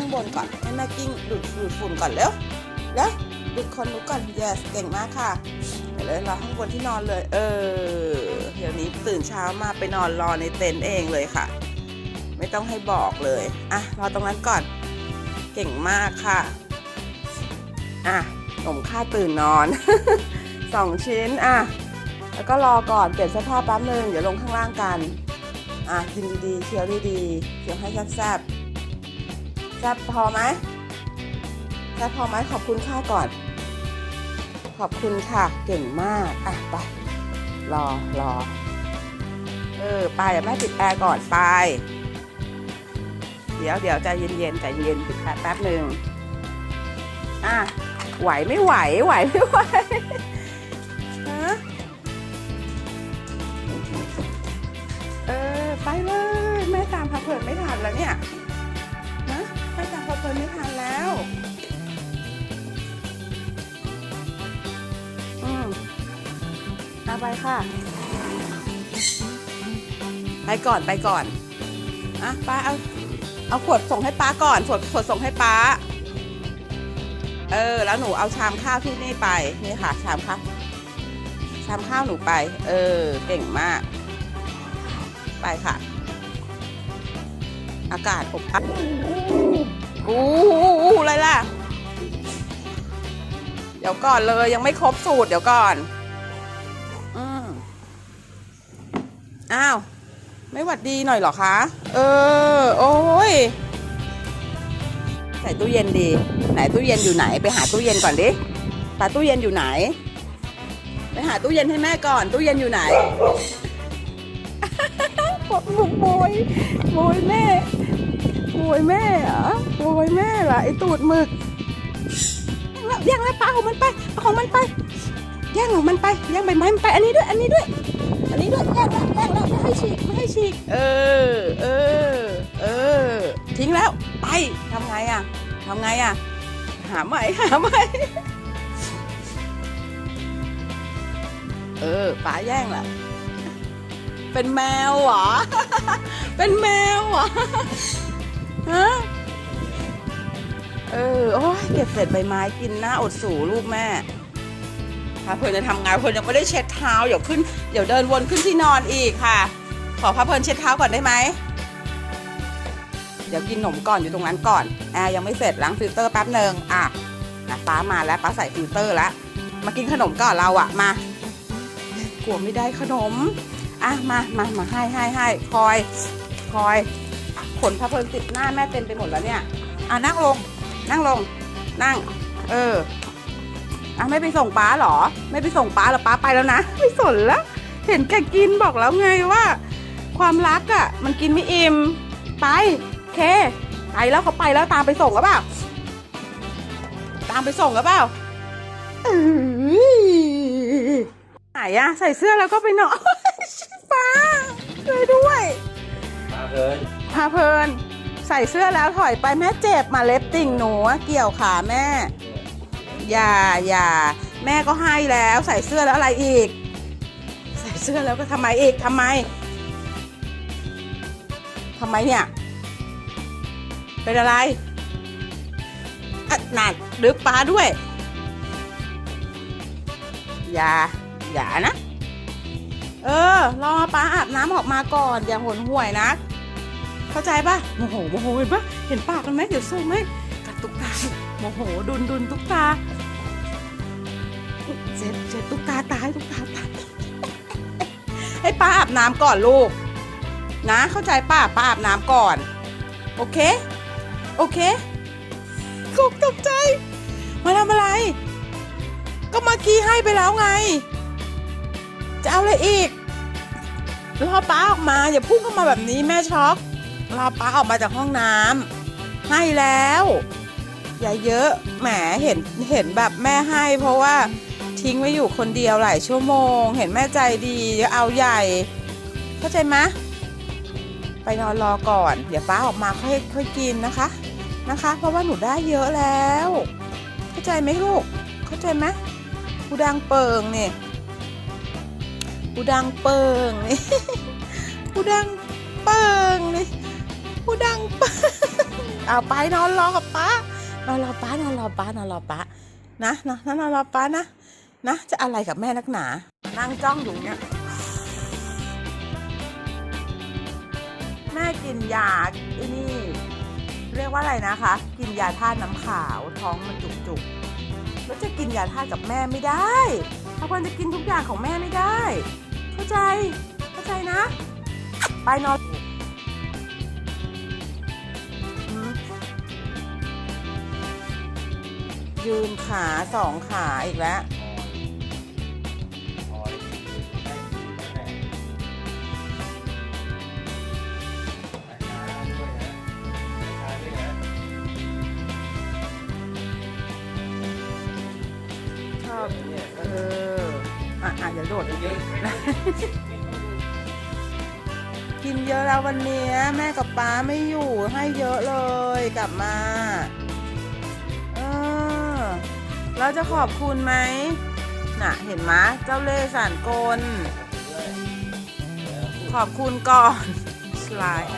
ข้างบนก่อน ให้แม่กิ้งดูดดูดฝุ่นก่อนเร็วแล้วดูดคนลุกก่อน yes เก่งมากค่ะเดี๋ยวเลยรอข้างบนที่นอนเลย เออ เดี๋ยวนี้ตื่นเช้ามาไปนอนรอในเต็นท์เองเลยค่ะ ไม่ต้องให้บอกเลย อะ รอตรงนั้นก่อน เก่งมากค่ะ อะหนมค่าตื่นนอนสองชิ้น อะ แล้วก็รอก่อนเปลี่ยนเสื้อผ้าแป๊บนึง เดี๋ยวลงข้างล่างกัน อะกินดีๆเคี้ยวดีๆเคี้ยวให้แซ่บๆ แซ่บพอไหมแซ่บพอไหมขอบคุณค่าก่อน ขอบคุณค่ะ เก่งมาก อะไป รอรอ เออไปเดี๋ยวแม่ปิดแอร์ก่อนไป เดี๋ยวเดี๋ยวใจเย็นๆใจเย็นปิดแอร์แป๊บหนึ่งอะไหวไม่ไหว ไหวไม่ไหวฮะเออไปเลย แม่ตามพาเพลินไม่ทันแล้วเนี่ย ไปค่ะ ไปก่อนไปก่อนอะป้าเอาเอาขวดส่งให้ป้าก่อนขวดขวดส่งให้ป้า เออ แล้วหนูเอาชามข้าวที่นี่ไปนี่ค่ะ ชามข้าวชามข้าวหนูไป เออ เก่งมาก ไปค่ะ อากาศอบอัดอู้อะไรล่ะ เดี๋ยวก่อนเลยยังไม่ครบสูตรเดี๋ยวก่อน อ้าว ไม่หวัดดีหน่อยหรอคะ เออ โอ้ย ใส่ตู้เย็นดี ไหนตู้เย็นอยู่ไหน ไปหาตู้เย็นก่อนดิปาตู้เย็นอยู่ไหน ไปหาตู้เย็นให้แม่ก่อน ตู้เย็นอยู่ไหนปดบุกโบยโบยแม่โบยแม่เหรอโบยแม่เหรอไอตูดหมึกแย่งแล้วแย่งแล้วปลาของมันไปเอาของมันไปแย่งของมันไปแย่งใบไม้มันไป อันนี้ด้วย อันนี้ด้วย อันนี้ด้วยแย่งแล้วแย่งแล้วไม่ให้ฉีกไม่ให้ฉีก เออ เออ เออ ทิ้งแล้ว ไปทำไงอะทำไงอะ หาใหม่หาใหม่เออป๋าแย่งแหละเป็นแมวเหรอ เป็นแมวเหรอ ฮะ เออ โอ้ยเก็บเศษใบไม้กินหน้าอดสูลูกแม่ พาเพลินจะทำงานเพลินยังไม่ได้เช็ดเท้าเดี๋ยวขึ้นเดี๋ยวเดินวนขึ้นที่นอนอีกค่ะ ขอพาเพลินเช็ดเท้าก่อนได้ไหมเดี๋ยวกินขนมก่อนอยู่ตรงนั้นก่อนแอร์ยังไม่เสร็จล้างฟิลเตอร์แป๊บหนึ่งอะนะป้ามาแล้วป้าใส่ฟิลเตอร์แล้วมากินขนมก่อนเราอะมากลัวไม่ได้ขนมอะมามามาให้ให้ให้คอย คอยขนพระเพลินติดหน้าแม่เต็มไปหมดแล้วเนี่ยอะนั่งลง นั่งลง นั่ง เออ อะไม่ไปส่งป้าเหรอ ไม่ไปส่งป้าเหรอป้าไปแล้วนะ ไม่สนแล้วเห็นแกกินบอกแล้วไงว่า ความรักอะมันกินไม่อิ่มไปเค ไปแล้วเขาไปแล้วตามไปส่งหรือเปล่าตามไปส่งหรือเปล่าเอ้ยไหนอะใส่เสื้อแล้วก็ไปนอนป้าช่วยด้วยมาเอิญพาเพลิน ใส่เสื้อแล้วถอยไปแม่เจ็บมาเล็บติ่งหนูอะเกี่ยวขาแม่ อย่าอย่าแม่ก็ให้แล้วใส่เสื้อแล้วอะไรอีก ใส่เสื้อแล้วก็ทำไมอีกทำไมทำไมเนี่ย เป็นอะไรอะหนักดึกป้าด้วย อย่า อย่านะ เออ รอป้าอาบน้ำออกมาก่อน อย่าหนห่วยนะ เข้าใจปะโมโหโมโหเห็นปะเห็นปากกันไหมเดี๋ยวสู้ไหมกัดตุ๊กตาโมโหดุนดุนตุ๊กตา เจ็บเจ็บตุ๊กตาตายตุ๊กตาตายให้ป้าอาบน้ำก่อนลูก นะ เข้าใจป้าป้าอาบน้ำก่อน โอเค โอเคกกตกใจ มาทำอะไร ก็เมื่อกี้ให้ไปแล้วไง จะเอาอะไรอีกรอป้าออกมาอย่าพุ่งเข้ามาแบบนี้แม่ช็อกรอป้าออกมาจากห้องน้ำให้แล้ว อย่าเยอะแหมเห็นเห็นแบบแม่ให้เพราะว่า ทิ้งไว้อยู่คนเดียวหลายชั่วโมง เห็นแม่ใจดีจะเอาใหญ่ เข้าใจไหมไปนอนรอก่อน เดี๋ยวป้าออกมาค่อยค่อยกินนะคะนะคะ เพราะว่าหนูได้เยอะแล้ว เข้าใจไหมลูก เข้าใจไหมกูดังเปิงเนี่ยกูดังเปิงนี่กูดังเปิงนี่กูดังเปะเอาไปนอนรอกับป้านอนรอป้านอนรอป้านอนรอป้านะนะนะนอนรอป้านะ นะ จะอะไรกับแม่นักหนา นั่งจ้องอยู่เนี่ย แม่กินยาอ้นี่เรียกว่าอะไรนะคะ กินยาธาตุน้ำขาวท้องมันจุกๆแล้วจะกินยาธาตุกับแม่ไม่ได้ถ้าควรจะกินทุกอย่างของแม่ไม่ได้ เข้าใจ เข้าใจนะ ไปนอนอืมยืนขาสองขาอีกแล้วะอะเดี๋ยวโดดอีกกินเยอะแล้ววันเนี้แม่กับป้าไม่อยู่ให้เยอะเลยกลับมาเออเราจะขอบคุณไหมน่ะ เห็นไหมเจ้าเล่สารกล ขอบคุณก่อนสไลด์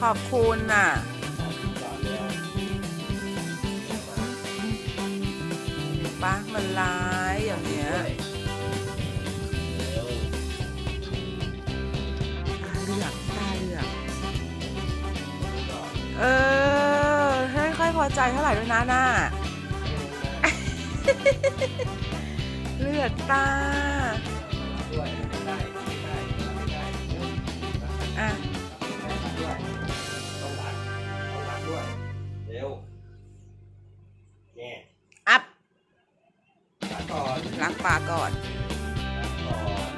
ขอบคุณน่ะเห็นปะมันร้า อยพอใจเท่าไหร่ด้วยนะน่าเลือดตาอะเร็วเนี่ยอัพรักก่อนรักปลาก่อนรักก่อน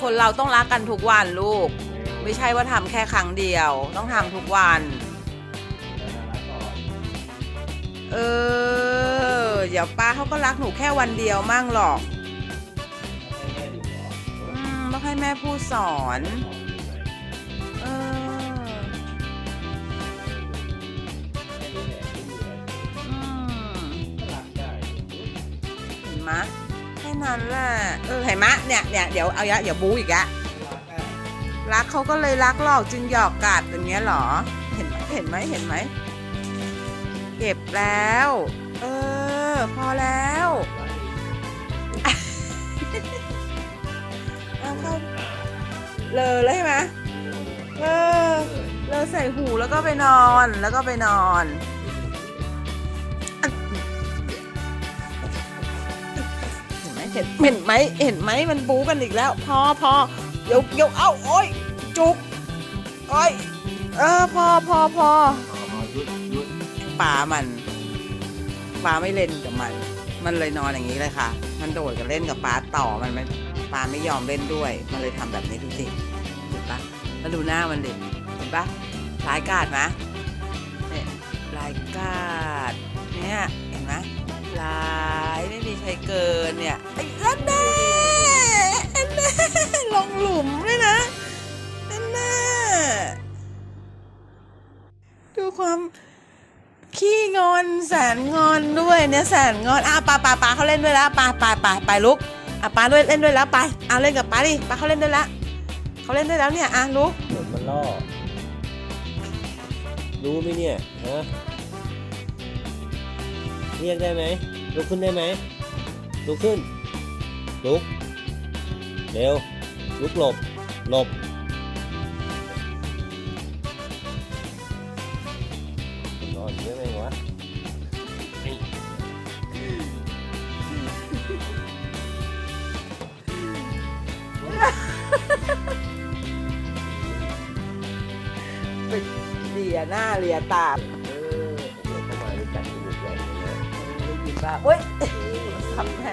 คนเราต้องรักกันทุกวันลูกเร็วไม่ใช่ว่าทำแค่ครั้งเดียว ต้องทำทุกวันรักก่อน เออ เดี๋ยวป้าเขาก็รักหนูแค่วันเดียวมั่งหรอกอืมต้องให้แม่พูดสอน เอออืมเห็นมะแค่นั้นแหละ เออเห็นมะเนี่ยเนี่ยเดี๋ยวเอายะเดี๋ยวบู๊อีกอะรักเขาก็เลยรักหลอกจึงหยอกกัดอย่างเงี้ยหรอ เห็นไหมเห็นไหมเห็นไหม เก็บแล้ว เออ พอแล้วรักอีกเอาเข้า เลอเลยใช่ไหมเออเราใส่หูแล้วก็ไปนอน แล้วก็ไปนอนเห็นไหมเห็นไหมเห็นไหมมันบูกันอีกแล้ว พอพอเดี๋ยวเดี๋ยวเอ้าโอ้ยจุกโอ้ยเออพอพอพอ ปลามันปลาไม่เล่นกับมัน มันเลยนอนอย่างนี้เลยค่ะ มันโดดกับเล่นกับปลาต่อมันไม่ปลาไม่ยอมเล่นด้วย มันเลยทำแบบนี้ดูสิเห็นปะแล้วดูหน้ามันดิเห็นปะร้ายกาจนะเนี่ยร้ายกาจเนี่ยเห็นไหมร้ายไม่มีใครเกินเนี่ยไอ้อันแน่แน่ลงหลุมเลยนะอันแน่ดูความ ขี้งอนแสนงอนด้วยเนี่ยแสนงอนอะปาปาปาเขาเล่นด้วยแล้วปาปาปาไปลุกอะปาด้วยเล่นด้วยแล้วไปเอาเล่นกับปาดิปาเขาเล่นด้วยแล้วเขาเล่นด้วยแล้วเนี่ยอะลุกเหมือนมันล่อรู้ไหมเนี่ยฮะเรียกได้ไหมลุกขึ้นได้ไหมลุกขึ้นลุกเร็วลุกหลบหลบ ไปเลียหน้าเลียตาเออเดี๋ยวเข้ามารู้จักจมูกใหญ่เลยนะได้ยินป่ะเฮ้ยทำแม่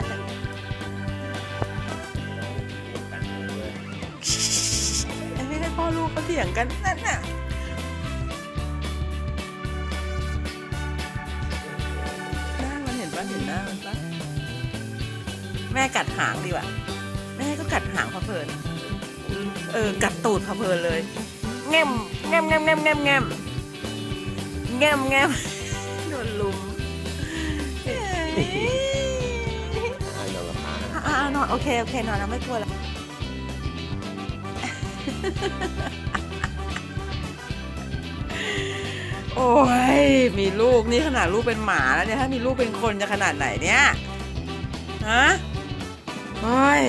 ไม่ได้พ่อลูกเขาเถียงกันนั่นน่ะหน้ามันเห็นป่ะเห็นหน้ามันป่ะแม่กัดหางดีกว่าแม่ก็กัดหางพะเพลิน เออ กัดตูดพะเพลินเลย แง้มแง้มแง้มแง้มแง้มแง้มแง้มแง้มโดนลุมเอ้ยอ่านอนหลับตาอะอะนอนโอเคโอเคนอนแล้วไม่กลัวแล้ว โอ้ย มีลูกนี่ขนาดลูกเป็นหมาแล้วเนี่ย ถ้ามีลูกเป็นคนจะขนาดไหนเนี่ย ฮะ โอ้ย